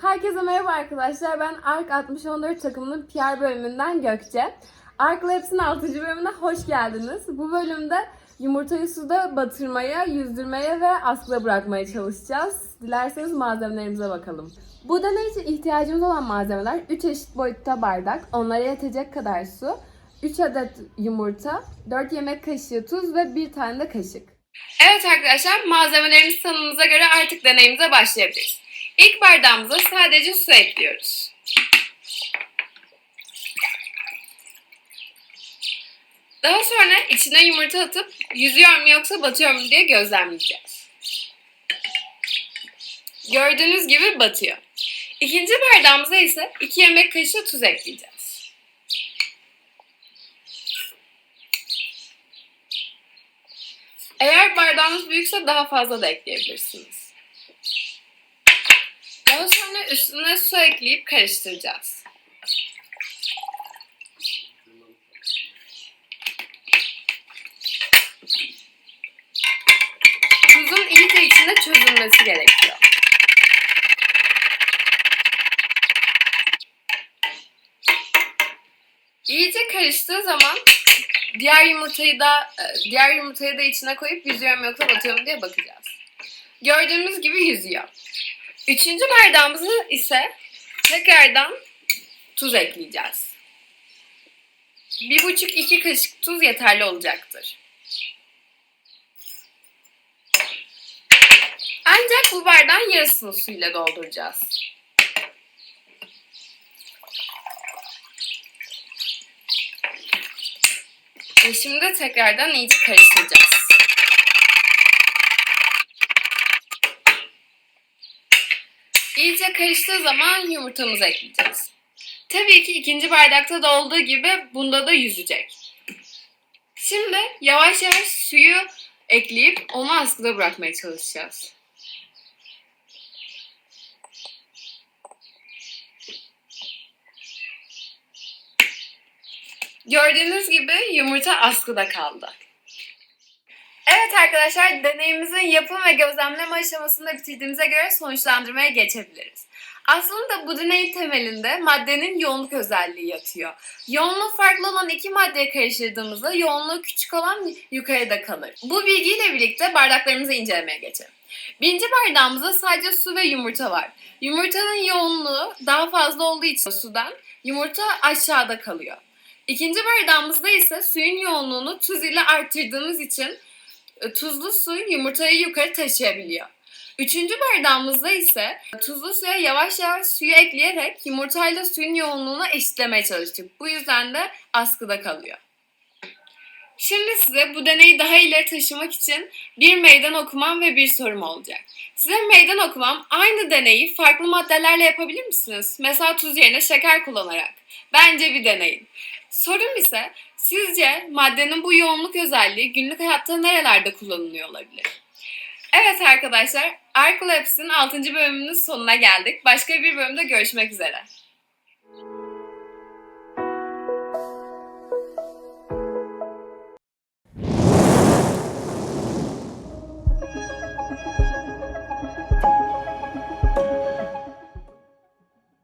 Herkese merhaba arkadaşlar. Ben ARK 6014 takımının PR bölümünden Gökçe. ARK Labs'in 6. bölümüne hoş geldiniz. Bu bölümde yumurtayı suda batırmaya, yüzdürmeye ve askıda bırakmaya çalışacağız. Dilerseniz malzemelerimize bakalım. Bu deney için ihtiyacımız olan malzemeler 3 eşit boyutta bardak, onlara yetecek kadar su, 3 adet yumurta, 4 yemek kaşığı tuz ve 1 tane de kaşık. Evet arkadaşlar malzemelerimiz tanımımıza göre artık deneyimize başlayabiliriz. İlk bardağımıza sadece su ekliyoruz. Daha sonra içine yumurta atıp yüzüyor mu yoksa batıyor mu diye gözlemleyeceğiz. Gördüğünüz gibi batıyor. İkinci bardağımıza ise 2 yemek kaşığı tuz ekleyeceğiz. Eğer bardağınız büyükse daha fazla da ekleyebilirsiniz. Daha sonra üstüne su ekleyip karıştıracağız. Tuzun iyice içinde çözülmesi gerekiyor. İyice karıştığı zaman diğer yumurtayı da e, diğer yumurtayı da içine koyup yüzüyor mu yoksa batıyor mu diye bakacağız. Gördüğümüz gibi yüzüyor. Üçüncü bardağımızı ise tekrardan tuz ekleyeceğiz. Bir buçuk iki kaşık tuz yeterli olacaktır. Ancak bu bardağın yarısını suyla dolduracağız. Ve şimdi tekrardan iyice karıştıracağız. İyice karıştığı zaman yumurtamızı ekleyeceğiz. Tabii ki ikinci bardakta da olduğu gibi bunda da yüzecek. Şimdi yavaş yavaş suyu ekleyip onu askıda bırakmaya çalışacağız. Gördüğünüz gibi yumurta askıda kaldı. Evet arkadaşlar deneyimizin yapım ve gözlemleme aşamasında bitirdiğimize göre sonuçlandırmaya geçebiliriz. Aslında bu deneyin temelinde maddenin yoğunluk özelliği yatıyor. Yoğunluğu farklı olan iki maddeye karıştırdığımızda yoğunluğu küçük olan yukarıda kalır. Bu bilgiyle birlikte bardaklarımızı incelemeye geçelim. Birinci bardağımızda sadece su ve yumurta var. Yumurtanın yoğunluğu daha fazla olduğu için sudan yumurta aşağıda kalıyor. İkinci bardağımızda ise suyun yoğunluğunu tuz ile arttırdığımız için e, tuzlu su yumurtayı yukarı taşıyabiliyor. Üçüncü bardağımızda ise tuzlu suya yavaş yavaş suyu ekleyerek yumurtayla suyun yoğunluğunu eşitlemeye çalıştık. Bu yüzden de askıda kalıyor. Şimdi size bu deneyi daha ileri taşımak için bir meydan okumam ve bir sorum olacak. Size meydan okumam aynı deneyi farklı maddelerle yapabilir misiniz? Mesela tuz yerine şeker kullanarak. Bence bir deneyin. Sorum ise sizce maddenin bu yoğunluk özelliği günlük hayatta nerelerde kullanılıyor olabilir? Evet arkadaşlar, Arc Labs'in 6. bölümünün sonuna geldik. Başka bir bölümde görüşmek üzere.